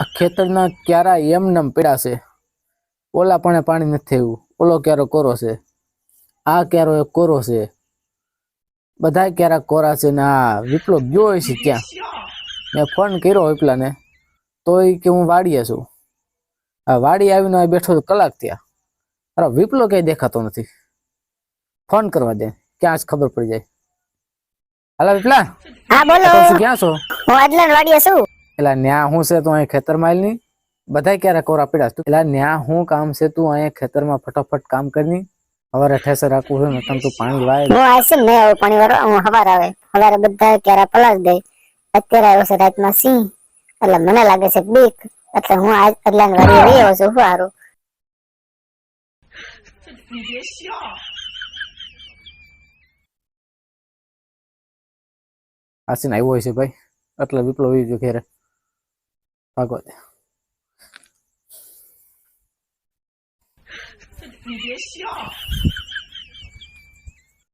આ ખેતરના ક્યારા એમ નમ પીડા છે. ઓલા પણ પાણી નથી થયું. ઓલો ક્યારો કોરો છે. આ ક્યારો એ કોરો છે. બધા ક્યારા કોરા છે ને આ વિપલો ગયો હોય છે ક્યાં? મેં ફોન કર્યો વિપલાને. તો એ કે હું વાડીએ છું. આ વાડી આવીને આ બેઠો કલાક ત્યાં અરે વિપલો ક્યાંય દેખાતો નથી. ફોન કરવા દે. ક્યાં જ ખબર પડી જાય. હાલા વિપલા હા બોલો. તો શું ક્યાં છો? હું અજલન વાડીએ છું. એલા ન્યા હું છે તું અહીં ખેતરની બધા ક્યારે કોરા પીડા? તું એલા ન્યા હું કામ છે તું અહીંયા ખેતરમાં ફટાફટ કામ કરની હવારે ઠેસે રાખવું હોય ને તમ તું પાણી વાય હું આવશે ને આવે પાણી વાળો હું હવાર આવે. હવારે બધા ક્યારે પલાસ દે. અત્યારે આવ્યો છે રાતમાં સિંહ. એટલે મને લાગે છે બીક. એટલે હું આજ અજલન વાડીએ રહી આવ્યો છું શું હારું. આસીને આવ્યો હોય છે ભાઈ. એટલે વિપલો વી ગયો ઘેરે. ભાગવા દે